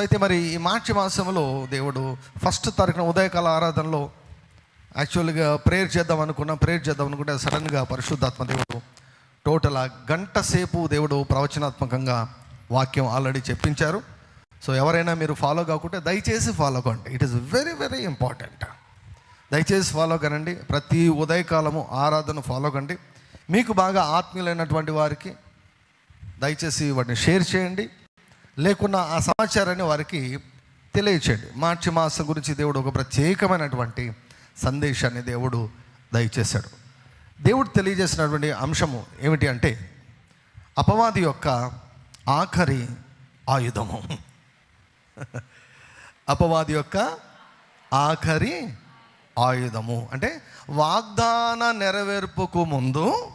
అయితే మరి ఈ మార్చి మాసంలో దేవుడు ఫస్ట్ తారీఖున ఉదయకాల ఆరాధనలో యాక్చువల్గా ప్రేయర్ చేద్దాం అనుకున్నా ప్రేయర్ చేద్దాం అనుకుంటే సడన్గా పరిశుద్ధాత్మ దేవుడు టోటల్ గంట సేపు దేవుడు ప్రవచనాత్మకంగా వాక్యం ఆల్రెడీ చెప్పించారు. సో ఎవరైనా మీరు ఫాలో కాకుంటే దయచేసి ఫాలో కండి. It is very very important దయచేసి ఫాలో కనండి. ప్రతి ఉదయకాలము ఆరాధన ఫాలో కండి. మీకు బాగా ఆత్మీయులైనటువంటి వారికి దయచేసి వాటిని షేర్ చేయండి. లేకున్నా ఆ సమాచారాన్ని వారికి తెలియచేయండి. మార్చి మాసం గురించి దేవుడు ఒక ప్రత్యేకమైనటువంటి సందేశాన్ని దేవుడు దయచేశాడు. దేవుడు తెలియజేసినటువంటి అంశము ఏమిటి అంటే అపవాది యొక్క ఆఖరి ఆయుధము. అపవాది యొక్క ఆఖరి ఆయుధము. అంటే వాగ్దాన నెరవేర్పుకు ముందు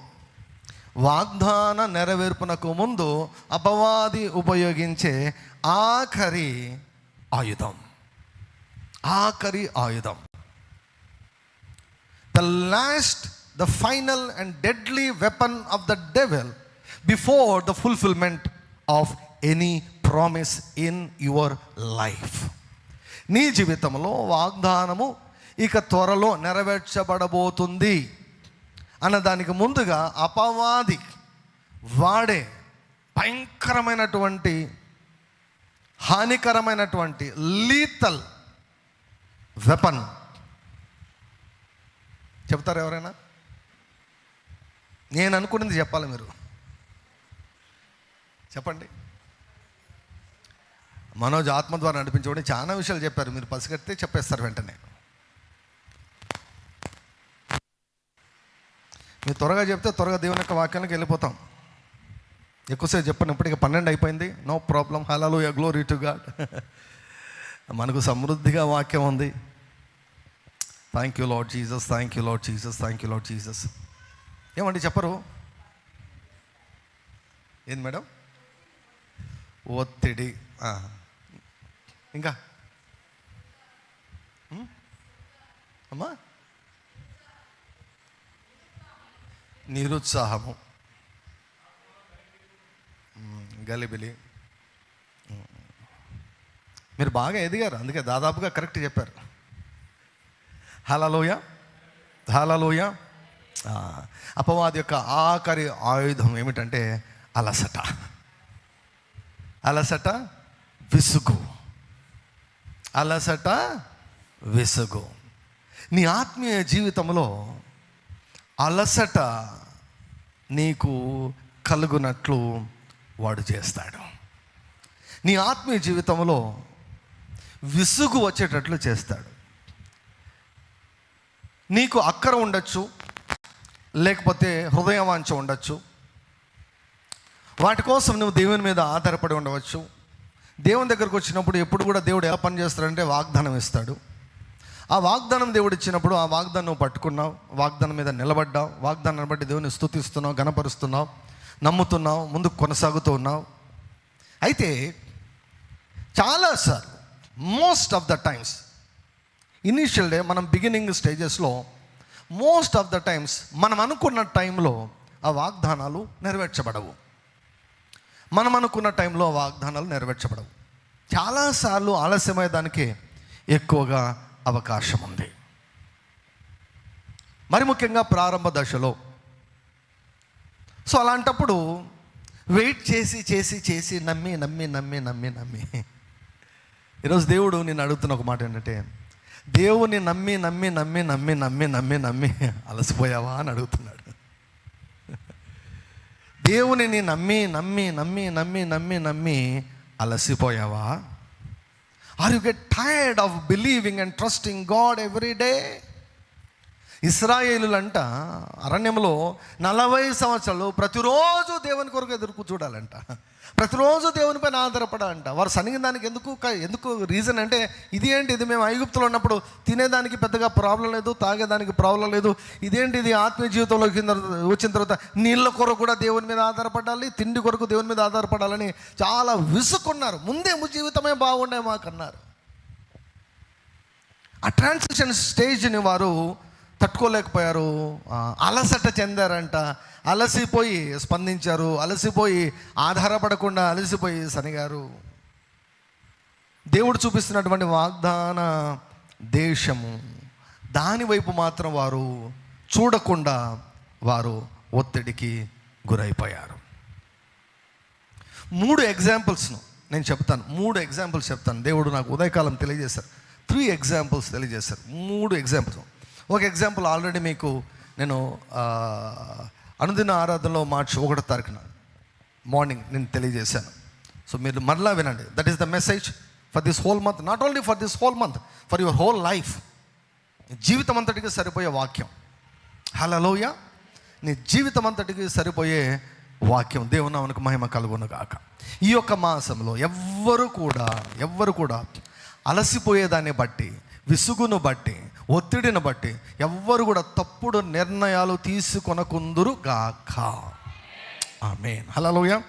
వాగ్దాన నెరవేర్పునకు ముందు అపవాది ఉపయోగించే ఆఖరి ఆయుధం. ఆఖరి ఆయుధం. The last the final and deadly weapon of the devil before the fulfilment of any promise in your life నీ జీవితంలో వాగ్దానము ఇక త్వరలో నెరవేర్చబడబోతుంది. అన్న దానికి ముందుగా అపవాది వాడే భయంకరమైనటువంటి హానికరమైనటువంటి లీతల్ వెపన్ చెప్తారు ఎవరైనా? నేను అనుకున్నది చెప్పాలి మీరు. చెప్పండి. మనోజ్ ఆత్మ ద్వారా నడిపించబడి చాలా విషయాలు చెప్పారు. మీరు పసిగడితే చెప్పేస్తారు వెంటనే. మీరు త్వరగా చెప్తే త్వరగా దేవుని యొక్క వాక్యానికి వెళ్ళిపోతాం. ఎక్కువసేపు చెప్పండి ఇప్పటికి పన్నెండు అయిపోయింది. నో ప్రాబ్లం హలాలు గ్లోరీ టు గాడ్ మనకు సమృద్ధిగా వాక్యం ఉంది. Thank you lord Jesus thank you lord Jesus thank you lord Jesus ఏమండి చెప్పరు? ఏంది మేడం? ఒత్తిడి. ఇంకా? అమ్మా? నిరుత్సాహము. గలిబిలి. మీరు బాగా ఎదిగారు అందుకే దాదాపుగా కరెక్ట్ చెప్పారు. హలలోయ హలలోయ అపవాది యొక్క ఆఖరి ఆయుధం ఏమిటంటే అలసట. అలసట విసుగు. అలసట విసుగు. నీ ఆత్మీయ జీవితంలో అలసట నీకు కలుగునట్లు వాడు చేస్తాడు. నీ ఆత్మీయ జీవితంలో విసుగు వచ్చేటట్లు చేస్తాడు. నీకు అక్కర ఉండొచ్చు లేకపోతే హృదయవాంఛ ఉండొచ్చు. వాటి కోసం నువ్వు దేవుని మీద ఆధారపడి ఉండవచ్చు. దేవుని దగ్గరకు వచ్చినప్పుడు ఎప్పుడు కూడా దేవుడు ఎలా పని చేస్తాడంటే వాగ్దానం ఇస్తాడు. ఆ వాగ్దానం దేవుడు ఇచ్చినప్పుడు ఆ వాగ్దానం నువ్వు పట్టుకున్నావు వాగ్దానం మీద నిలబడ్డావు వాగ్దానాన్ని బట్టి దేవుని స్థుతిస్తున్నావు గణపరుస్తున్నావు నమ్ముతున్నావు ముందుకు కొనసాగుతూ ఉన్నావు. అయితే చాలాసార్లు most of the times initial day మనం బిగినింగ్ స్టేజెస్లో మోస్ట్ ఆఫ్ ద టైమ్స్ మనం అనుకున్న టైంలో ఆ వాగ్దానాలు నెరవేర్చబడవు. మనం అనుకున్న టైంలో వాగ్దానాలు నెరవేర్చబడవు. చాలాసార్లు ఆలస్యమయ్యేదానికి ఎక్కువగా అవకాశం ఉంది మరి ముఖ్యంగా ప్రారంభ దశలో సో అలాంటప్పుడు వెయిట్ చేసి చేసి చేసి నమ్మి నమ్మి నమ్మి నమ్మి నమ్మి ఈరోజు దేవుడు నేను అడుగుతున్న ఒక మాట ఏంటంటే దేవుని నమ్మి నమ్మి నమ్మి నమ్మి నమ్మి నమ్మి నమ్మి అలసిపోయావా అని అడుగుతున్నాడు దేవునిని నమ్మి నమ్మి నమ్మి నమ్మి నమ్మి నమ్మి అలసిపోయావా Are you get tired of believing and trusting God every day? ఇస్రాయేలులంట అరణ్యంలో నలభై సంవత్సరాలు ప్రతిరోజు దేవుని కొరకు ఎదురు చూడాలంట ప్రతిరోజు దేవుని పైన ఆధారపడాలంట. వారు సనిగిన దానికి ఎందుకు ఎందుకు రీజన్ అంటే ఇది ఏంటి ఇది మేము ఐగుప్తులో ఉన్నప్పుడు తినేదానికి పెద్దగా ప్రాబ్లం లేదు తాగేదానికి ప్రాబ్లం లేదు. ఇదేంటి ఇది ఆత్మీయ జీవితంలో వచ్చిన తర్వాత- నీళ్ళ కొరకు కూడా దేవుని మీద ఆధారపడాలి తిండి కొరకు దేవుని మీద ఆధారపడాలని చాలా విసుకున్నారు ముందే ము జీవితమే బాగుండే మాకన్నారు. ఆ ట్రాన్సిషన్ స్టేజ్ని వారు తట్టుకోలేకపోయారు. అలసట చెందారంట. అలసిపోయి స్పందించారు. అలసిపోయి ఆధారపడకుండా అలసిపోయి సనిగారు. దేవుడు చూపిస్తున్నటువంటి వాగ్దాన దేశము దాని వైపు మాత్రం వారు చూడకుండా వారు ఒత్తిడికి గురైపోయారు. మూడు ఎగ్జాంపుల్స్ను నేను చెప్తాను. మూడు ఎగ్జాంపుల్స్ చెప్తాను. దేవుడు నాకు ఉదయకాలం తెలియజేశారు. త్రీ ఎగ్జాంపుల్స్ తెలియజేశారు. మూడు ఎగ్జాంపుల్స్. ఒక ఎగ్జాంపుల్ ఆల్రెడీ మీకు నేను అనుదిన ఆరాధనలో మార్చి ఒకటో తారీఖున మార్నింగ్ నేను తెలియజేశాను. సో మీరు మరలా వినండి. That is the message for this whole month not only for this whole month for your whole life జీవితం అంతటికి సరిపోయే వాక్యం. హలలోయ నీ జీవితం అంతటికి సరిపోయే వాక్యం. దేవుని నామనికి మహిమ కలుగునుగాక. ఈ యొక్క మాసంలో ఎవ్వరు కూడా ఎవ్వరు కూడా అలసిపోయేదాన్ని బట్టి విసుగును బట్టి ఒత్తిడిని బట్టి ఎవ్వరు కూడా తప్పుడు నిర్ణయాలు తీసుకొనకుందురు గాక. ఆమె హలోయ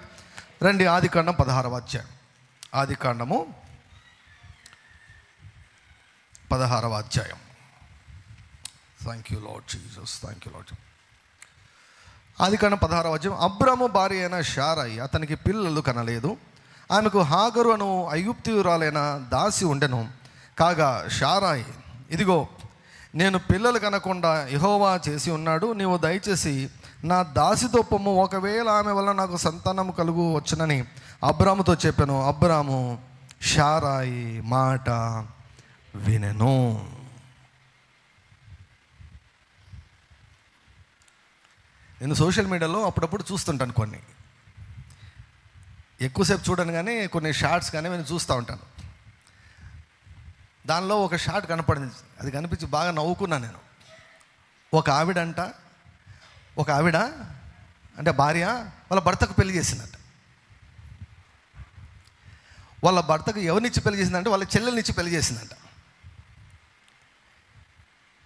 రండి ఆది కాండం పదహారవ అధ్యాయం. ఆది కాండము పదహారవ అధ్యాయం. Thank you lord Jesus thank you lord ఆది కాండం పదహారవ అధ్యాయం. అబ్రాము భార్య అయిన షారాయి అతనికి పిల్లలు కనలేదు. ఆమెకు హాగరు అను అయుప్తియురాలైన దాసి ఉండెను. కాగా షారాయి ఇదిగో నేను పిల్లలు కనకుండా యహోవా చేసి ఉన్నాడు నీవు దయచేసి నా దాసితో పొమ్ము ఒకవేళ ఆమె వల్ల నాకు సంతానం కలుగు వచ్చునని అబ్రాముతో చెప్పాను. అబ్రాము షారాయి మాట వినెను. నేను సోషల్ మీడియాలో అప్పుడప్పుడు చూస్తుంటాను కొన్ని. ఎక్కువసేపు చూడను కానీ కొన్ని షార్ట్స్ కానీ నేను చూస్తూ ఉంటాను. దానిలో ఒక షార్ట్ కనపడింది. అది కనిపించి బాగా నవ్వుకున్నాను నేను. ఒక ఆవిడంట ఒక ఆవిడ అంటే భార్య వాళ్ళ భర్తకు పెళ్ళి చేసిందంట. వాళ్ళ భర్తకు ఎవరినిచ్చి పెళ్ళి చేసిందంటే వాళ్ళ చెల్లెలనిచ్చి పెళ్ళి చేసిందంట.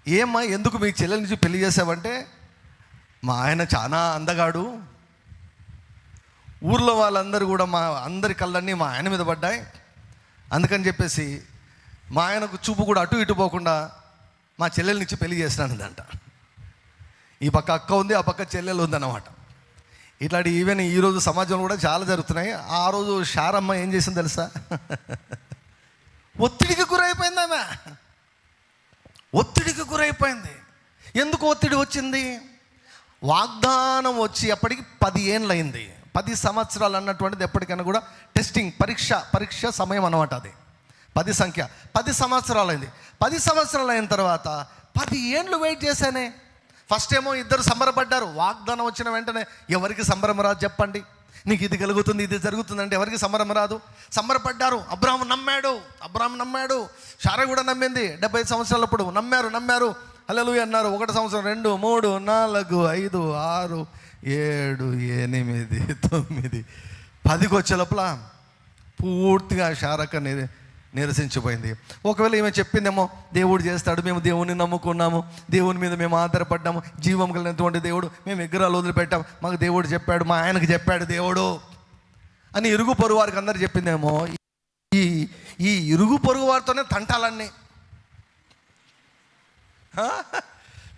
ఏమ్మా ఎందుకు మీ చెల్లెలనిచ్చి పెళ్ళి చేసావంటే మా ఆయన చాలా అందగాడు. ఊర్లో వాళ్ళందరూ కూడా మా అందరి కళ్ళన్నీ మా ఆయన మీద పడ్డాయి. అందుకని చెప్పేసి మా ఆయనకు చూపు కూడా అటు ఇటు పోకుండా మా చెల్లెల్నిచ్చి పెళ్ళి చేసినానందంట. ఈ పక్క అక్క ఉంది ఆ పక్క చెల్లెలు ఉందన్నమాట. ఇట్లాంటి ఈవెన్ ఈరోజు సమాజంలో కూడా చాలా జరుగుతున్నాయి. ఆ రోజు షారమ్మ ఏం చేసింది తెలుసా? ఒత్తిడికి గురైపోయింది ఆమె. ఒత్తిడికి గురైపోయింది. ఎందుకు ఒత్తిడి వచ్చింది? వాగ్దానం వచ్చి అప్పటికి పది ఏండ్లయింది పది సంవత్సరాలు అన్నటువంటిది ఎప్పటికైనా కూడా టెస్టింగ్ పరీక్ష పరీక్ష సమయం అనమాట అది. పది సంఖ్య పది సంవత్సరాలైంది. పది సంవత్సరాలు అయిన తర్వాత పది ఏండ్లు వెయిట్ చేశానే. ఫస్ట్ ఏమో ఇద్దరు సంబరపడ్డారు. వాగ్దానం వచ్చిన వెంటనే ఎవరికి సంబరం రాదు చెప్పండి. నీకు ఇది కలుగుతుంది ఇది జరుగుతుంది అంటే ఎవరికి సంబరం రాదు. సంబరపడ్డారు. అబ్రాహం నమ్మాడు. అబ్రాహం నమ్మాడు. షారా కూడా నమ్మింది. డెబ్బై సంవత్సరాలప్పుడు నమ్మారు నమ్మారు. హల్లెలూ అన్నారు. ఒకటి సంవత్సరం రెండు మూడు నాలుగు ఐదు ఆరు ఏడు ఎనిమిది తొమ్మిది. పదికి వచ్చే లోపల పూర్తిగా షారక్ అనేది నిరసించిపోయింది. ఒకవేళ ఈమె చెప్పిందేమో దేవుడు చేస్తాడు మేము దేవుని నమ్ముకున్నాము. దేవుని మీద మేము ఆధారపడ్డాము. జీవం కలిగినటువంటి దేవుడు మేము విగ్రహాలు వదిలిపెట్టాము. మాకు దేవుడు చెప్పాడు మా ఆయనకు చెప్పాడు దేవుడు. అని ఇరుగు పొరుగు వారికి అందరు చెప్పిందేమో ఈ ఈ ఇరుగు పొరుగు వారితోనే తంటాలన్నీ.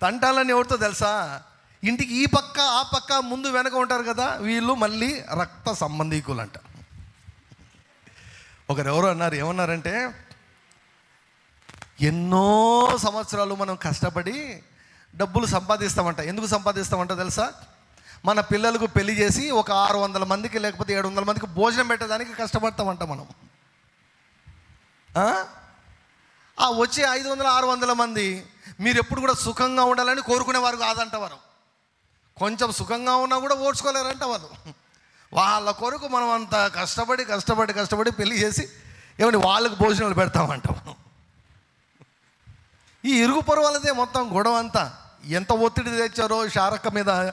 తంటాలన్నీ ఎవరితో తెలుసా? ఇంటికి ఈ పక్క ఆ పక్క ముందు వెనక ఉంటారు కదా వీళ్ళు మళ్ళీ రక్త సంబంధీకులు అంట ఒకరు ఎవరు అన్నారు ఏమన్నారంటే ఎన్నో సంవత్సరాలు మనం కష్టపడి డబ్బులు సంపాదిస్తామంట. ఎందుకు సంపాదిస్తామంట తెలుసా? మన పిల్లలకు పెళ్ళి చేసి ఒక ఆరు వందల మందికి లేకపోతే ఏడు వందల మందికి భోజనం పెట్టడానికి కష్టపడతామంట మనం. ఆ? వచ్చే ఐదు వందల ఆరు వందల మంది మీరు ఎప్పుడు కూడా సుఖంగా ఉండాలని కోరుకునే వారు కాదంట వారు. కొంచెం సుఖంగా ఉన్నా కూడా ఓడ్చుకోలేరంట వాళ్ళు. వాళ్ళ కొరకు మనం అంత కష్టపడి కష్టపడి కష్టపడి పెళ్ళి చేసి ఏమంటే వాళ్ళకి భోజనాలు పెడతామంటాం. మనం ఈ ఇరుగు పొరు వాళ్ళదే మొత్తం గొడవ అంతా. ఎంత ఒత్తిడి తెచ్చారో షారక్క మీద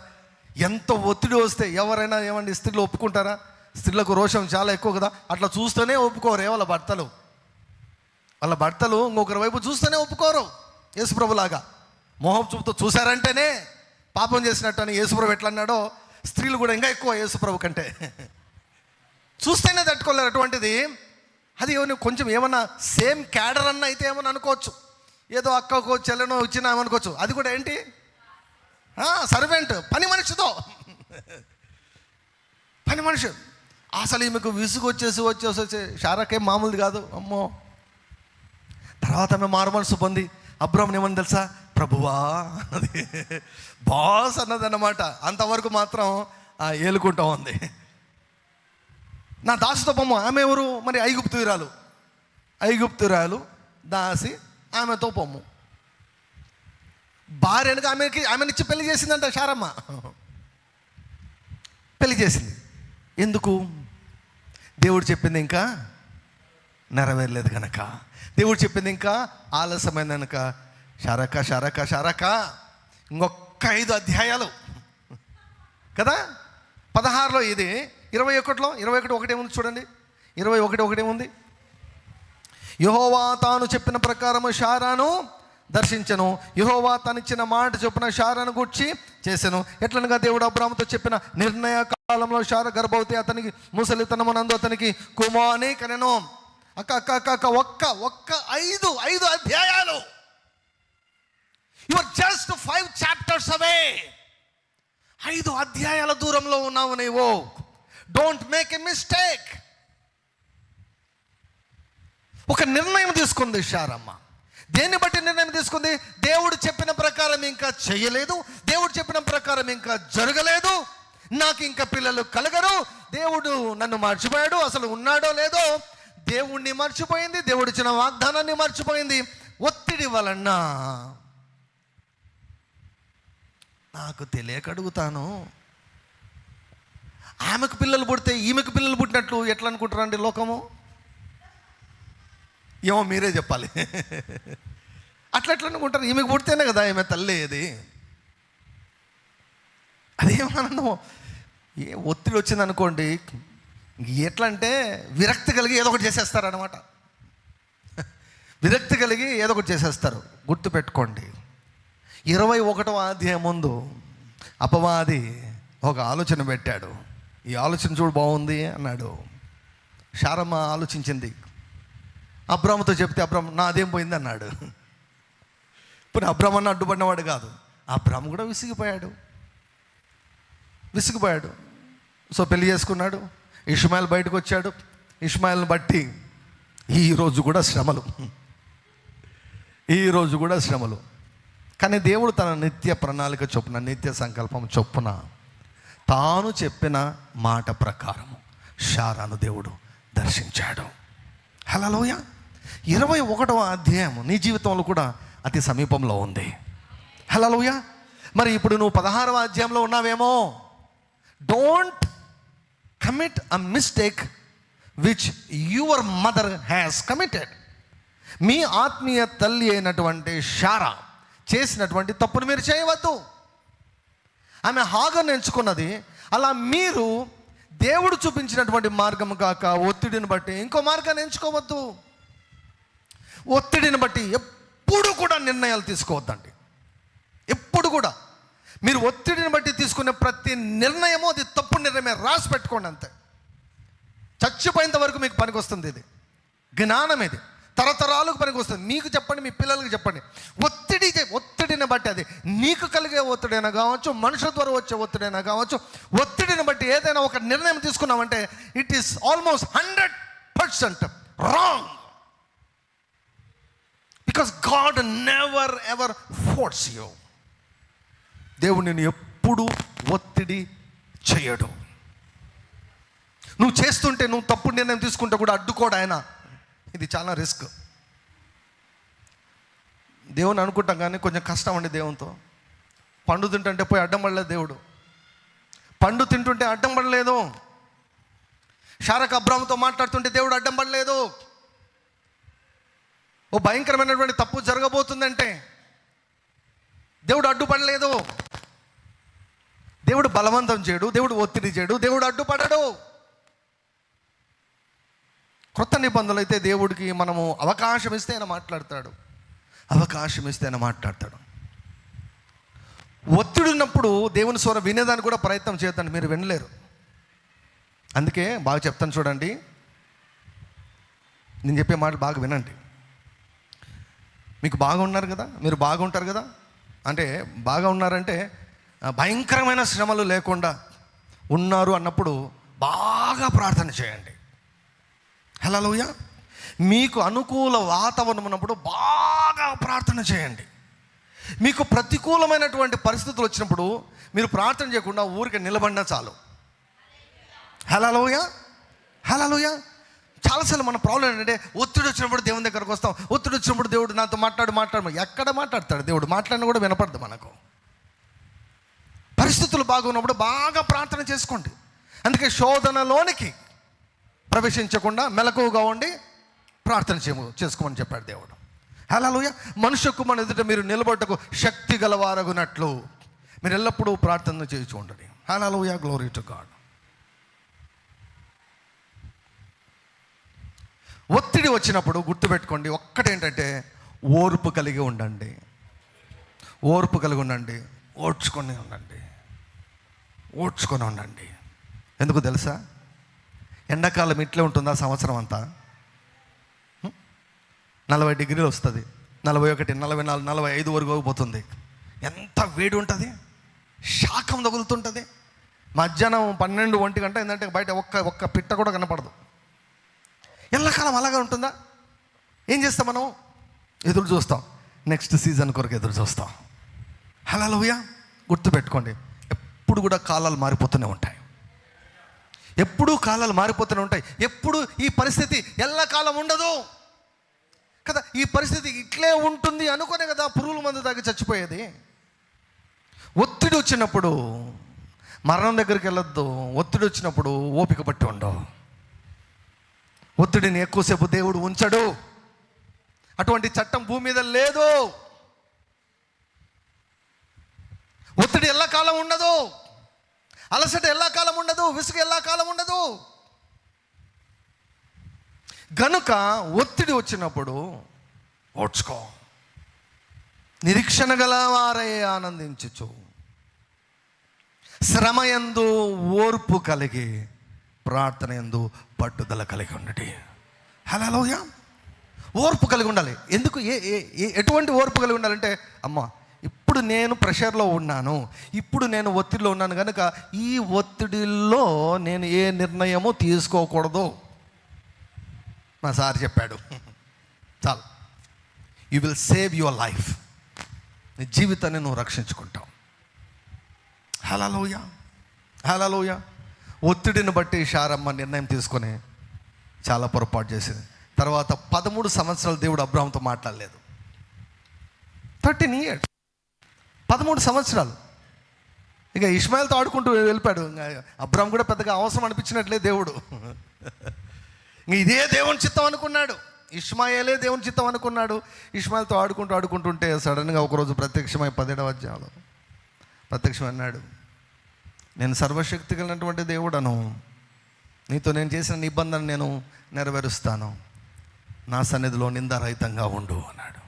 ఎంత ఒత్తిడి వస్తే ఎవరైనా ఏమండి స్త్రీలు ఒప్పుకుంటారా? స్త్రీలకు రోషం చాలా ఎక్కువ కదా. అట్లా చూస్తూనే ఒప్పుకోరే వాళ్ళ భర్తలు? వాళ్ళ భర్తలు ఇంకొకరి వైపు చూస్తూనే ఒప్పుకోరు యేసుప్రభులాగా. మోహం చూపుతో చూశారంటేనే పాపం చేసినట్టు అని యేసుప్రభు ఎట్లా అన్నాడో స్త్రీలు కూడా ఇంకా ఎక్కువ యేసుప్రభు కంటే. చూస్తేనే తట్టుకోలేరు అటువంటిది. అది ఏమన్నా కొంచెం ఏమన్నా సేమ్ క్యాడర్ అన్న అయితే ఏమన్నా అనుకోవచ్చు. ఏదో అక్కకో చెల్లెనో ఇచ్చినా అనుకోవచ్చు. అది కూడా ఏంటి? సర్వెంట్ పని మనిషితో. పని మనిషి. అసలు ఈమెకు విసుగు వచ్చేసి వచ్చేసి వచ్చే షారాకేం మామూలుది కాదు. అమ్మో. తర్వాత ఆమె మారు మనసు పొంది. అబ్రాహ్మణ్ ఏమని తెలుసా? ప్రభువా అన్నది. బాస్ అన్నది అన్నమాట అంతవరకు మాత్రం ఏలుకుంటా ఉంది నా దాసుతో పొమ్మ ఆమె ఎవరు? మరి ఐగుప్తురాలు ఐగుప్తురాలు దాసి ఆమెతో పొమ్ము భార్యనుగా ఆమెకి ఆమెనిచ్చి పెళ్ళి చేసిందంట శారమ్మ. పెళ్ళి చేసింది. ఎందుకు? దేవుడు చెప్పింది ఇంకా నెరవేరలేదు కనుక దేవుడు చెప్పింది ఇంకా ఆలస్యమైన కనుక షరక షరక షరక. ఇంకొక ఐదు అధ్యాయాలు. కదా? పదహారులో ఇది ఇరవై ఒకటిలో? ఇరవై ఒకటి ఒకటేముంది చూడండి. ఇరవై ఒకటి ఒకటేముంది? యహోవా తాను చెప్పిన ప్రకారము షారాను దర్శించను. యహోవా తనిచ్చిన మాట చొప్పున షారాను గుర్చి చేశాను ఎట్లనగా దేవుడు అబ్రాహ్మతో చెప్పిన నిర్ణయ కాలంలో షార గర్భవతి అతనికి ముసలితనమునందు అతనికి కుమాని కనెను. అక్క అక్క అక్క ఒక్క ఒక్క ఐదు ఐదు అధ్యాయాలు. యువర్ జస్ట్ ఫైవ్ చాప్టర్స్ అవే ఐదు అధ్యాయాల దూరంలో ఉన్నావు నీవు. డోంట్ మేక్ ఎ మిస్టేక్ ఒక నిర్ణయం తీసుకుంది షారమ్మ. దేన్ని బట్టి నిర్ణయం తీసుకుంది? దేవుడు చెప్పిన ప్రకారం ఇంకా చేయలేదు. దేవుడు చెప్పిన ప్రకారం ఇంకా జరగలేదు. నాకు ఇంకా పిల్లలు కలగరు. దేవుడు నన్ను మర్చిపోయాడు. అసలు ఉన్నాడో లేదో దేవుణ్ణి మర్చిపోయింది. దేవుడిచ్చిన వాగ్దానాన్ని మర్చిపోయింది. ఒత్తిడి వలన. నాకు తెలియక అడుగుతాను ఆమెకు పిల్లలు పుడితే ఈమెకు పిల్లలు పుట్టినట్లు ఎట్లా అనుకుంటారండి లోకము? ఏమో మీరే చెప్పాలి. అట్లా ఎట్లా అనుకుంటారు? ఈమెకు పుడితేనే కదా ఈమె తల్లి అది ఆనందమో. ఏ ఒత్తిడి వచ్చింది అనుకోండి ఎట్లా అంటే విరక్తి కలిగి ఏదో ఒకటి చేసేస్తారు అనమాట విరక్తి కలిగి ఏదో ఒకటి చేసేస్తారు. గుర్తుపెట్టుకోండి. ఇరవై ఒకటవ అధ్యాయం ముందు అపవాది ఒక ఆలోచన పెట్టాడు. ఈ ఆలోచన చూడు బాగుంది అన్నాడు. శారమ్మ ఆలోచించింది. అబ్రాహ్మతో చెప్తే అబ్రాహ్మ నాదేం పోయింది? అన్నాడు. ఇప్పుడు అబ్రాహ్మణ అడ్డుపడినవాడు కాదు. అబ్రాహ్మ కూడా విసిగిపోయాడు. విసిగిపోయాడు. సో పెళ్ళి చేసుకున్నాడు. ఇష్మాయిల్ బయటకు వచ్చాడు ఇష్మాయిల్ని బట్టి ఈరోజు కూడా శ్రమలు. ఈరోజు కూడా శ్రమలు. కానీ దేవుడు తన నిత్య ప్రణాళిక చొప్పున నిత్య సంకల్పం చొప్పున తాను చెప్పిన మాట ప్రకారము షారాను దేవుడు దర్శించాడు. హలోయ ఇరవై ఒకటవ అధ్యాయం నీ జీవితంలో కూడా అతి సమీపంలో ఉంది. హలోయ మరి ఇప్పుడు నువ్వు పదహారవ అధ్యాయంలో ఉన్నావేమో? Don't commit a mistake which your mother has committed మీ ఆత్మీయ తల్లి అయినటువంటి షారా చేసినటువంటి తప్పును మీరు చేయవద్దు. ఆమె హాగర్ని ఎంచుకున్నది. అలా మీరు దేవుడు చూపించినటువంటి మార్గం కాక ఒత్తిడిని బట్టి ఇంకో మార్గాన్ని ఎంచుకోవద్దు. ఒత్తిడిని బట్టి ఎప్పుడు కూడా నిర్ణయాలు తీసుకోవద్దండి. ఎప్పుడు కూడా. మీరు ఒత్తిడిని బట్టి తీసుకునే ప్రతి నిర్ణయము అది తప్పు నిర్ణయమే. రాసి పెట్టుకోండి అంతే. చచ్చిపోయేంత వరకు మీకు పనికొస్తుంది ఇది. జ్ఞానం ఇది తరతరాలకు పనికి వస్తుంది. మీకు చెప్పండి మీ పిల్లలకు చెప్పండి. ఒత్తిడి ఒత్తిడిని బట్టి అది. నీకు కలిగే ఒత్తిడైనా కావచ్చు మనుషుల ద్వారా వచ్చే ఒత్తిడైనా కావచ్చు ఒత్తిడిని బట్టి ఏదైనా ఒక నిర్ణయం తీసుకున్నామంటే it is almost hundred percent wrong because God never ever force you దేవుడు నేను ఎప్పుడు ఒత్తిడి చేయడు. నువ్వు చేస్తుంటే నువ్వు తప్పుడు నిర్ణయం తీసుకుంటే కూడా అడ్డుకోడు ఆయన. ఇది చాలా రిస్క్. దేవుని అనుకుంటాం కానీ కొంచెం కష్టం అండి దేవునితో. పండు తింటుంటే పోయి అడ్డం పడలేదు దేవుడు. పండు తింటుంటే అడ్డం పడలేదు. షారక్ అబ్రామ్తో మాట్లాడుతుంటే దేవుడు అడ్డం పడలేదు. ఓ భయంకరమైనటువంటి తప్పు జరగబోతుందంటే దేవుడు అడ్డుపడలేదు. దేవుడు బలవంతం చేయడు దేవుడు ఒత్తిడి చేయడు దేవుడు అడ్డుపడడు. క్రొత్త నిబంధనలు అయితే దేవుడికి మనము అవకాశం ఇస్తే ఆయన మాట్లాడతాడు. అవకాశం ఇస్తే ఆయన మాట్లాడతాడు. ఒత్తిడి ఉన్నప్పుడు దేవుని స్వరం వినేదానికి కూడా ప్రయత్నం చేద్దండి మీరు వినలేరు. అందుకే బాగా చెప్తాను చూడండి. నేను చెప్పే మాటలు బాగా వినండి. మీకు బాగా ఉన్నారు కదా? మీరు బాగుంటారు కదా? అంటే బాగా ఉన్నారంటే భయంకరమైన శ్రమలు లేకుండా ఉన్నారు అన్నప్పుడు బాగా ప్రార్థన చేయండి. హలోయ మీకు అనుకూల వాతావరణం ఉన్నప్పుడు బాగా ప్రార్థన చేయండి. మీకు ప్రతికూలమైనటువంటి పరిస్థితులు వచ్చినప్పుడు మీరు ప్రార్థన చేయకుండా ఊరికి నిలబడినా చాలు. హలోయ హలోయ చాలాసార్లు మన ప్రాబ్లం ఏంటంటే ఒత్తిడి వచ్చినప్పుడు దేవుని దగ్గరకు వస్తాం. ఒత్తిడి వచ్చినప్పుడు దేవుడు నాతో మాట్లాడు మాట్లాడు. ఎక్కడ మాట్లాడతాడు దేవుడు? మాట్లాడినా కూడా వినపడదు మనకు. పరిస్థితులు బాగున్నప్పుడు బాగా ప్రార్థన చేసుకోండి. అందుకే శోధనలోనికి ప్రవేశించకుండా మెలకువగా ఉండి ప్రార్థన చేయము చేసుకోమని చెప్పాడు దేవుడు. హలోయ మనుష్య కుమార్ ఎదుట మీరు నిలబడటకు శక్తి గలవారగునట్లు. మీరు ఎల్లప్పుడూ ప్రార్థన చేసి ఉండండి. హలోయ గ్లోరీ టు గాడ్ ఒత్తిడి వచ్చినప్పుడు గుర్తుపెట్టుకోండి ఒక్కటేంటంటే ఓర్పు కలిగి ఉండండి. ఓర్పు కలిగి ఉండండి. ఓడ్చుకొని ఉండండి. ఓడ్చుకొని ఉండండి. ఎందుకు తెలుసా? ఎండాకాలం ఇట్లే ఉంటుందా సంవత్సరం అంతా? నలభై డిగ్రీలు వస్తుంది. నలభై ఒకటి నలభై నాలుగు నలభై ఐదు వరకు పోతుంది. ఎంత వేడి ఉంటుంది? శాఖం తగులుతుంటుంది. మధ్యాహ్నం పన్నెండు ఒంటి గంట ఏంటంటే బయట ఒక్క ఒక్క పిట్ట కూడా కనపడదు. ఎల్లకాలం అలాగే ఉంటుందా? ఏం చేస్తాం మనం? ఎదురు చూస్తాం. నెక్స్ట్ సీజన్ కొరకు ఎదురు చూస్తాం. హలోయ గుర్తుపెట్టుకోండి. ఎప్పుడు కూడా కాలాలు మారిపోతూనే ఉంటాయి. ఎప్పుడూ కాలాలు మారిపోతూనే ఉంటాయి. ఎప్పుడు ఈ పరిస్థితి ఎల్లకాలం ఉండదు. కదా ఈ పరిస్థితి ఇట్లే ఉంటుంది అనుకునే కదా పురుగుల మందు తాగి చచ్చిపోయేది. ఒత్తిడి వచ్చినప్పుడు మరణం దగ్గరికి వెళ్ళొద్దు. ఒత్తిడి వచ్చినప్పుడు ఓపిక పట్టి ఉండవు. ఒత్తిడిని ఎక్కువసేపు దేవుడు ఉంచడు. అటువంటి చట్టం భూమి మీద లేదు. ఒత్తిడి ఎల్లకాలం ఉండదు. అలసట ఎల్లకాలం ఉండదు విసుగు ఎల్లకాలం ఉండదు. గనుక ఒత్తిడి వచ్చినప్పుడు ఓడ్చుకో. నిరీక్షణ గల వారే ఆనందించచ్చు శ్రమయందు ఓర్పు కలిగి ప్రార్థన ఎందు పట్టుదల కలిగి ఉండటి. హలోయా ఓర్పు కలిగి ఉండాలి. ఎందుకు? ఏ ఏ- ఏ- ఎటువంటి ఓర్పు కలిగి ఉండాలంటే అమ్మ ఇప్పుడు నేను ప్రెషర్లో ఉన్నాను. ఇప్పుడు నేను ఒత్తిడిలో ఉన్నాను. కనుక ఈ ఒత్తిడిలో నేను ఏ నిర్ణయము తీసుకోకూడదు. మా సార్ చెప్పాడు. చాలు. You will save your life నీ జీవితాన్ని నువ్వు రక్షించుకుంటావు. హలలోయ హలలోయ ఒత్తిడిని బట్టి షారమ్మ నిర్ణయం తీసుకొని చాలా పొరపాటు చేసింది. తర్వాత పదమూడు సంవత్సరాలు దేవుడు అబ్రాహంతో మాట్లాడలేదు. Thirteen years. పదమూడు సంవత్సరాలు. ఇక ఇస్మాయిల్తో ఆడుకుంటూ వెళ్ళిపోయాడు. ఇంకా కూడా పెద్దగా అవసరం అనిపించినట్లే దేవుడు. ఇంక ఇదే దేవుని చిత్తం అనుకున్నాడు. ఇస్మాయిలే దేవుని చిత్తం అనుకున్నాడు. ఇస్మాయిల్తో ఆడుకుంటూ ఆడుకుంటుంటే సడన్గా ఒకరోజు ప్రత్యక్షమై పదిహేడవ అధ్యాయంలో ప్రత్యక్షం అన్నాడు నేను సర్వశక్తి కలిగినటువంటి దేవుడను. నీతో నేను చేసిన నిబంధన నేను నెరవేరుస్తాను. నా సన్నిధిలో నిందారహితంగా ఉండు అన్నాడు.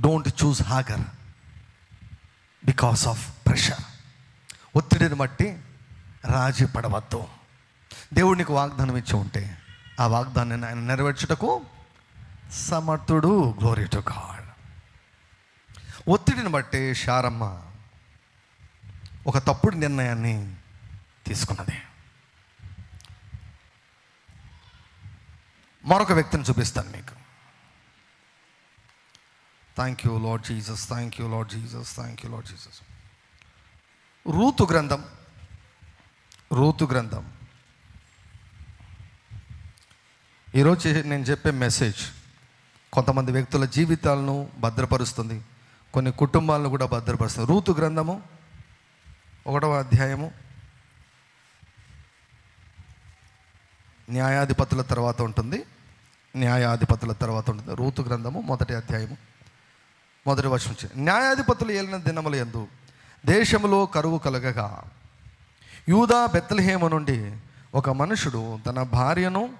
Don't choose Hagar because of pressure ఒత్తిడిని బట్టి రాజీ పడవద్దు. దేవుడు నీకు వాగ్దానం ఇచ్చి ఉంటే ఆ వాగ్దానాన్ని ఆయన నెరవేర్చుటకు సమర్థుడు గ్లోరీ టు గాడ్ ఒత్తిడిని బట్టి శారమ్మ ఒక తప్పుడు నిర్ణయాన్ని తీసుకున్నది. మరొక వ్యక్తిని చూపిస్తాను మీకు. Thank you lord Jesus thank you lord Jesus thank you lord Jesus Ruth గ్రంథం రూతు గ్రంథం ఈరోజు నేను చెప్పే మెసేజ్ కొంతమంది వ్యక్తుల జీవితాలను భద్రపరుస్తుంది. కొన్ని కుటుంబాలను కూడా భద్రపరుస్తుంది. రూతు గ్రంథము ఒకటవ అధ్యాయము. న్యాయాధిపతుల తర్వాత ఉంటుంది. న్యాయాధిపతుల తర్వాత ఉంటుంది. రూతు గ్రంథము మొదటి అధ్యాయము. మొదటి వర్షం నుంచి న్యాయాధిపతులు ఏలిన దినముల ఎందు దేశంలో కరువు కలగగా. యూదా బెత్తలహేమ నుండి ఒక మనుషుడు తన భార్యను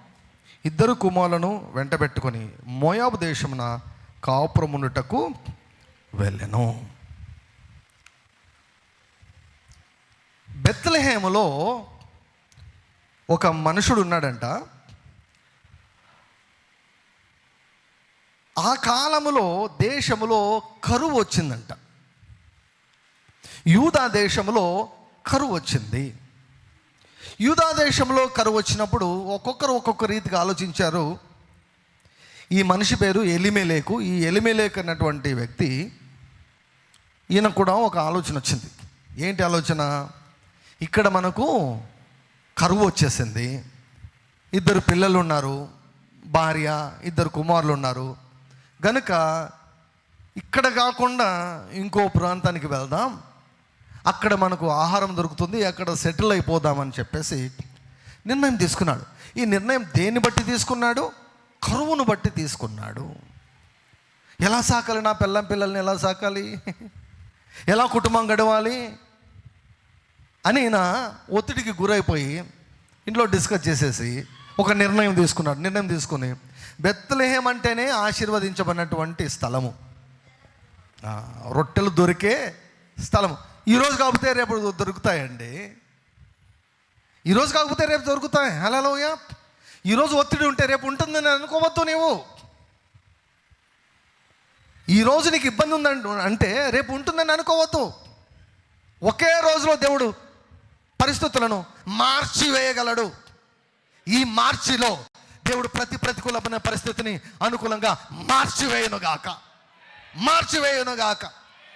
ఇద్దరు కుమారులను వెంటబెట్టుకొని మోయాబు దేశమున కాపురమునుటకు వెళ్ళెను. బెత్తలహేమలో ఒక మనుషుడు ఉన్నాడంట. ఆ కాలములో దేశములో కరువు వచ్చిందంట. యూదా దేశంలో కరువు వచ్చింది. యూదా దేశంలో కరువు వచ్చినప్పుడు ఒక్కొక్కరు ఒక్కొక్క రీతిగా ఆలోచించారు. ఈ మనిషి పేరు ఎలిమేలేకు ఈ ఎలిమేలేక్ అన్నటువంటి వ్యక్తి ఈయన కూడా ఒక ఆలోచన వచ్చింది. ఏంటి ఆలోచన? ఇక్కడ మనకు కరువు వచ్చేసింది. ఇద్దరు పిల్లలు ఉన్నారు భార్య ఇద్దరు కుమారులు ఉన్నారు. కనుక ఇక్కడ కాకుండా ఇంకో ప్రాంతానికి వెళ్దాం. అక్కడ మనకు ఆహారం దొరుకుతుంది అక్కడ సెటిల్ అయిపోదామని చెప్పేసి నిర్ణయం తీసుకున్నాడు. ఈ నిర్ణయం దేన్ని బట్టి తీసుకున్నాడు? కరువును బట్టి తీసుకున్నాడు. ఎలా సాకాలి నా పిల్లం పిల్లల్ని? ఎలా సాకాలి? ఎలా కుటుంబం గడవాలి? అని ఈయన ఒత్తిడికి గురైపోయి ఇంట్లో డిస్కస్ చేసేసి ఒక నిర్ణయం తీసుకున్నాడు. నిర్ణయం తీసుకుని బెత్తలేహం అంటేనే ఆశీర్వదించబడినటువంటి స్థలము. రొట్టెలు దొరికే స్థలము. ఈరోజు కాకపోతే రేపు దొరుకుతాయండి. ఈరోజు కాకపోతే రేపు దొరుకుతాయి. హలోయ ఈరోజు ఒత్తిడి ఉంటే రేపు ఉంటుందని అనుకోవద్దు నీవు. ఈరోజు నీకు ఇబ్బంది ఉందంట అంటే రేపు ఉంటుందని అనుకోవద్దు. ఒకే రోజులో దేవుడు పరిస్థితులను మార్చివేయగలడు. ఈ మార్చిలో దేవుడు ప్రతి ప్రతికూలమైన పరిస్థితిని అనుకూలంగా మార్చివేయనుగాక. మార్చివేయనుగాక.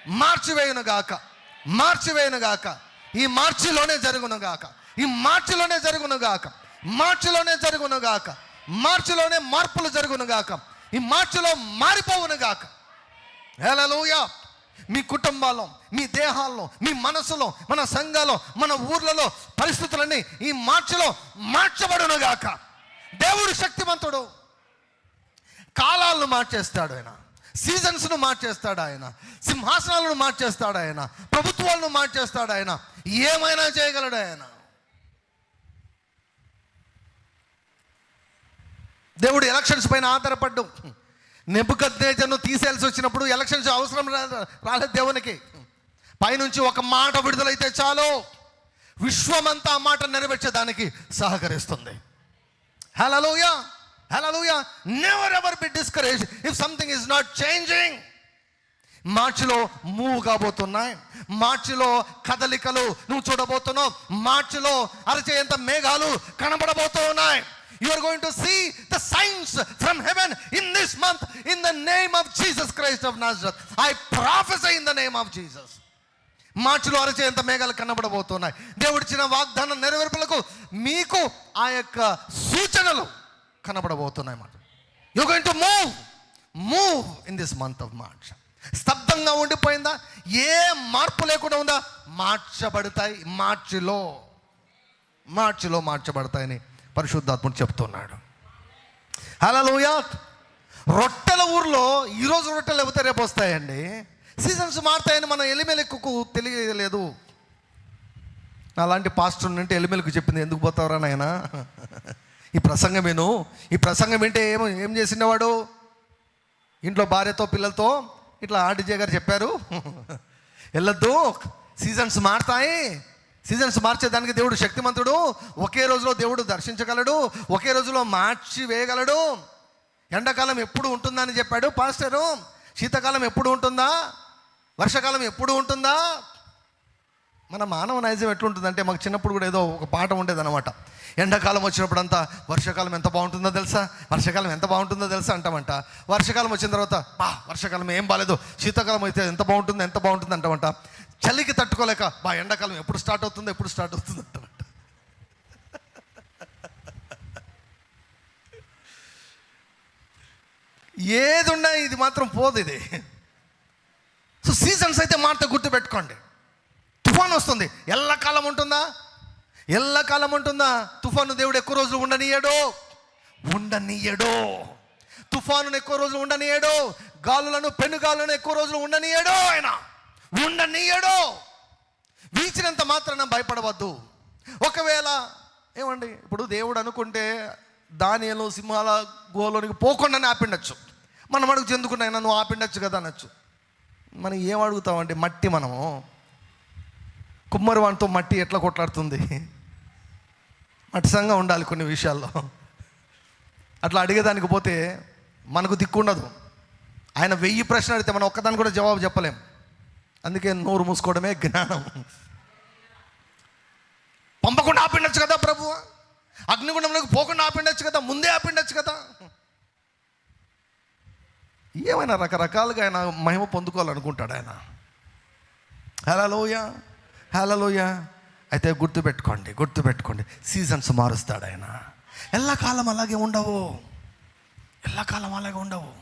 మార్చివేయనుగాక. మార్చివేయనుగాక. ఈ మార్చిలోనే జరుగునుగాక. ఈ మార్చిలోనే జరుగునుగాక. మార్చిలోనే జరుగునుగాక. మార్చిలోనే మార్పులు జరుగునుగాక. ఈ మార్చిలో మారిపోవునుగాక. హల్లెలూయా. మీ కుటుంబాల్లో మీ దేహాల్లో మీ మనసులో మన సంఘాలో మన ఊర్లలో పరిస్థితులన్నీ ఈ మార్చిలో మార్చబడునుగాక. దేవుడు శక్తివంతుడు కాలాలను మార్చేస్తాడు ఆయన. సీజన్స్ను మార్చేస్తాడు ఆయన. సింహాసనాలను మార్చేస్తాడు ఆయన. ప్రభుత్వాలను మార్చేస్తాడు ఆయన. ఏమైనా చేయగలడు ఆయన. దేవుడు ఎలక్షన్స్ పైన ఆధారపడ్డు. నెబ్బుకద్దేజను తీసేయాల్సి వచ్చినప్పుడు ఎలక్షన్స్ అవసరం రా- రాలేదు దేవునికి. పైనుంచి ఒక మాట విడుదలైతే చాలు. విశ్వమంతా ఆ మాట నెరవేర్చేదానికి సహకరిస్తుంది. హలోయా హలోయా never ever be discourage if something is not changing మార్చిలో మూవ్ కాబోతున్నాయి మార్చిలో కదలికలు నువ్వు చూడబోతున్నావు. మార్చిలో అరచేయంత మేఘాలు కనబడబోతున్నాయి you are going to see the signs from heaven in this month in the name of Jesus Christ of Nazareth I prophesy in the name of Jesus మార్చిలో అరచేంత మేఘాలు కనబడబోతున్నాయి. దేవుడిచ్చిన వాగ్దానం నెరవేర్పులకు మీకు ఆ యొక్క సూచనలు కనబడబోతున్నాయి మాట you going to move move in this month of March స్తబ్దంగా ఉండిపోయిందా? ఏ మార్పు లేకుండా ఉందా? మార్చబడతాయి మార్చిలో మార్చిలో మార్చబడతాయని పరిశుద్ధాత్ముడు చెప్తున్నాడు. హలోయా రొట్టెల ఊర్లో ఈరోజు రొట్టెలు లేకపోతే రేపు వస్తాయండి. సీజన్స్ మారుతాయని మనం ఎలిమెలెక్కుకు తెలియలేదు. అలాంటి పాస్టర్ ఉంటే ఎలిమెలకు చెప్పింది ఎందుకు పోతావరా నాయన? ఈ ప్రసంగం ఈ ప్రసంగం వింటే ఏం ఏం చేసిండేవాడు? ఇంట్లో భార్యతో పిల్లలతో ఇట్లా ఆర్డీజే గారు చెప్పారు. వెళ్ళొద్దు. సీజన్స్ మారుతాయి. సీజన్స్ మార్చేదానికి దేవుడు శక్తిమంతుడు. ఒకే రోజులో దేవుడు దర్శించగలడు. ఒకే రోజులో మార్చి వేయగలడు. ఎండాకాలం ఎప్పుడు ఉంటుందని చెప్పాడు పాస్టరు. శీతాకాలం ఎప్పుడు ఉంటుందా? వర్షాకాలం ఎప్పుడు ఉంటుందా? మన మానవ నైజం ఎట్లుంటుందంటే మాకు చిన్నప్పుడు కూడా ఏదో ఒక పాట ఉండేది అనమాట ఎండాకాలం వచ్చినప్పుడు అంతా వర్షాకాలం ఎంత బాగుంటుందో తెలుసా? వర్షాకాలం ఎంత బాగుంటుందో తెలుసా? అంటామంట. వర్షాకాలం వచ్చిన తర్వాత బా వర్షాకాలం ఏం బాగాలేదు శీతాకాలం అయితే ఎంత బాగుంటుందో ఎంత బాగుంటుంది అంటామంట. చలికి తట్టుకోలేక బా ఎండాకాలం ఎప్పుడు స్టార్ట్ అవుతుందో ఎప్పుడు స్టార్ట్ అవుతుందో అంటారు. ఏది ఉన్నా ఇది మాత్రం పోదు ఇది. సో సీజన్స్ అయితే మాట గుర్తుపెట్టుకోండి. తుఫాన్ వస్తుంది. ఎల్లకాలం ఉంటుందా? ఎల్లకాలం ఉంటుందా? తుఫాను దేవుడు ఎక్కువ రోజులు ఉండనీయడు. ఉండనీయడు. తుఫాను ఎక్కువ రోజులు ఉండనీయడు. గాలులను పెనుగాలను ఎక్కువ రోజులు ఉండనీయడు ఆయన. ఉండనీయడు. వీచినంత మాత్రాన భయపడవద్దు. ఒకవేళ ఏమండి? ఇప్పుడు దేవుడు అనుకుంటే దానిలో సింహాల గోలోనికి పోకుండానే ఆపిండొచ్చు. మనం అడుగు ఎందుకున్నాయి నువ్వు ఆపిండొచ్చు కదా అనొచ్చు. మనం ఏం అడుగుతామండి మట్టి మనము. కుమ్మరి వానితో మట్టి ఎట్లా కొట్లాడుతుంది? మట్టిసంగా ఉండాలి కొన్ని విషయాల్లో. అట్లా అడిగేదానికి పోతే మనకు దిక్కుండదు. ఆయన వెయ్యి ప్రశ్న అడిగితే మనం ఒక్కదాన్ని కూడా జవాబు చెప్పలేం. అందుకే నోరు మూసుకోవడమే జ్ఞానం. పంపకుండా ఆపిండొచ్చు కదా ప్రభు. అగ్నిగుండంలోకి పోకుండా ఆపిండొచ్చు కదా. ముందే ఆపిండొచ్చు కదా. ఏమైనా రకరకాలుగా ఆయన మహిమ పొందుకోవాలనుకుంటాడు ఆయన? హలోయ హలోయ అయితే గుర్తుపెట్టుకోండి గుర్తుపెట్టుకోండి. సీజన్స్ మారుస్తాడు ఆయన. ఎల్లకాలం అలాగే ఉండవు. ఎల్లకాలం అలాగే ఉండవు.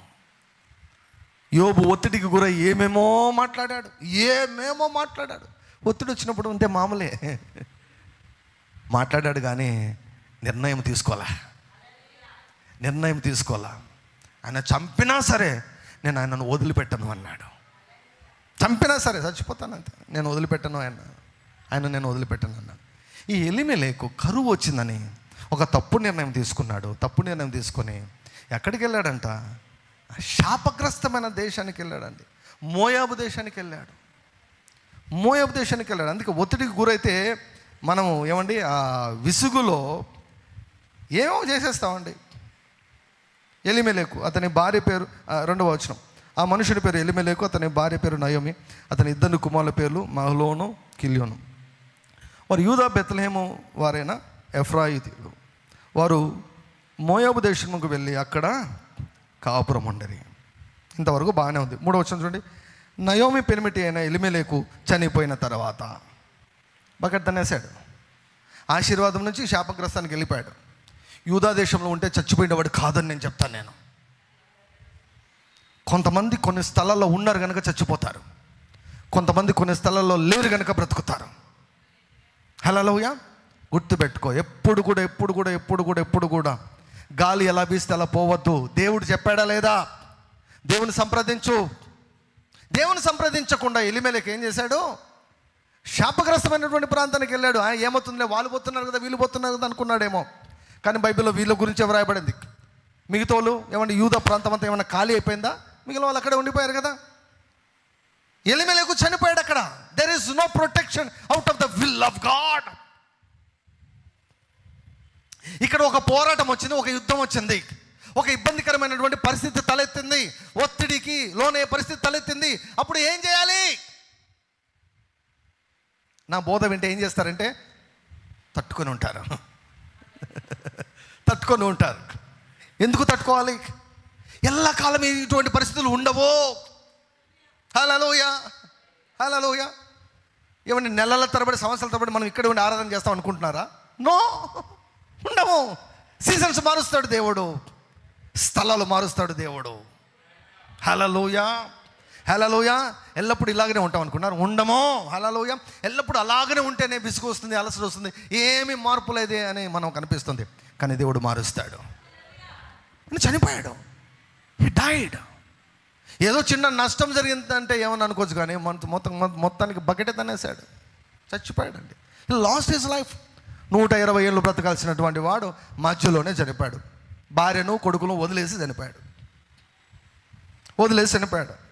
యోబు ఒత్తిడికి గురై ఏమేమో మాట్లాడాడు ఏమేమో మాట్లాడాడు. ఒత్తిడి వచ్చినప్పుడు ఉంటే మామూలే. మాట్లాడాడు కానీ నిర్ణయం తీసుకోవాలా? నిర్ణయం తీసుకోవాలా? ఆయన చంపినా సరే నేను ఆయనను వదిలిపెట్టను అన్నాడు. చంపినా సరే చచ్చిపోతాను అంతే. నేను వదిలిపెట్టను ఆయన. ఆయన నేను వదిలిపెట్టను అన్నాడు ఈ ఎలిమెలేకు కరువు వచ్చిందని ఒక తప్పు నిర్ణయం తీసుకున్నాడు. తప్పు నిర్ణయం తీసుకొని ఎక్కడికి వెళ్ళాడంట? శాపగ్రస్తమైన దేశానికి వెళ్ళాడండి. మోయాబు దేశానికి వెళ్ళాడు. మోయాబు దేశానికి వెళ్ళాడు. అందుకే ఒత్తిడికి గురైతే మనము ఏమండి ఆ విసుగులో ఏమో చేసేస్తామండి. ఎలిమెలేకు అతని భార్య పేరు రెండవ వచనం. ఆ మనుషుడి పేరు ఎలిమెలేకు అతని భార్య పేరు నయోమి అతని ఇద్దరు కుమారుల పేర్లు మహలోను కిలియోను. వారు యూదా బెత్లహేము వారైన ఎఫ్రాయితీలు వారు మోయాబు దేశముకు వెళ్ళి అక్కడ కాపురం ఉండరి. ఇంతవరకు బాగానే ఉంది. మూడో వచ్చిన చూడండి. నయోమి పెనిమిటి అయిన ఎలిమెలేకు చనిపోయిన తర్వాత బకెట్ తనేశాడు ఆశీర్వాదం నుంచి శాపగ్రస్తానికి వెళ్ళిపోయాడు. యూదా దేశంలో ఉంటే చచ్చిపోయినవాడు కాదని నేను చెప్తాను నేను. కొంతమంది కొన్ని స్థలాల్లో ఉన్నారు కనుక చచ్చిపోతారు. కొంతమంది కొన్ని స్థలాల్లో లేరు కనుక బ్రతుకుతారు. హలోయ గుర్తుపెట్టుకో ఎప్పుడు కూడా ఎప్పుడు కూడా ఎప్పుడు కూడా ఎప్పుడు కూడా గాలి ఎలా వీస్తే అలా పోవద్దు. దేవుడు చెప్పాడా లేదా? దేవుని సంప్రదించు. దేవుని సంప్రదించకుండా ఎలిమెలకి ఏం చేశాడు? శాపగ్రస్తమైనటువంటి ప్రాంతానికి వెళ్ళాడు. ఏమవుతుందిలే? వాళ్ళు పోతున్నారు కదా వీళ్ళు పోతున్నారు కదా అనుకున్నాడేమో. కానీ బైబిల్లో వీళ్ళ గురించి ఎవరు రాయబడింది? మిగతా వాళ్ళు ఏమన్నా యూద ప్రాంతం అంతా ఏమన్నా ఖాళీ అయిపోయిందా? మిగిలిన వాళ్ళు అక్కడే ఉండిపోయారు కదా. ఎలిమెలకు చనిపోయాడు అక్కడ. There is no protection out of the will of God ఇక్కడ ఒక పోరాటం వచ్చింది ఒక యుద్ధం వచ్చింది. ఒక ఇబ్బందికరమైనటువంటి పరిస్థితి తలెత్తింది. ఒత్తిడికి లోనే పరిస్థితి తలెత్తింది. అప్పుడు ఏం చేయాలి? నా బోధ వింటే ఏం చేస్తారంటే తట్టుకొని ఉంటారు. తట్టుకొని ఉంటారు. ఎందుకు తట్టుకోవాలి? ఎల్లకాలం ఇటువంటి పరిస్థితులు ఉండవో? హలోయ హలోయ ఏమంటే నెలల తరబడి సంవత్సరాల తరబడి మనం ఇక్కడ ఉండి ఆరాధన చేస్తాం అనుకుంటున్నారా? నో! ఉండవు. సీజన్స్ మారుస్తాడు దేవుడు. స్థలాలు మారుస్తాడు దేవుడు. హలలోయ హలలోయ ఎల్లప్పుడు ఇలాగనే ఉంటాం అనుకున్నారు. ఉండమో. హలలోయ ఎల్లప్పుడు అలాగనే ఉంటేనే విసుగు వస్తుంది అలసట వస్తుంది. ఏమి మార్పు లేదే అని మనం కనిపిస్తుంది కానీ దేవుడు మారుస్తాడు. చనిపోయాడు. హీ డైడ్ ఏదో చిన్న నష్టం జరిగిందంటే ఏమని అనుకోవచ్చు కానీ మన మొత్తం మొత్తానికి బకెట్ తనేసాడు చచ్చిపోయాడండి. లాస్ట్ హిస్ లైఫ్ నూట ఇరవై ఏళ్ళు బ్రతకాల్సినటువంటి వాడు మధ్యలోనే చనిపోయాడు. భార్యను కొడుకును వదిలేసి చనిపోయాడు. వదిలేసి చనిపోయాడు.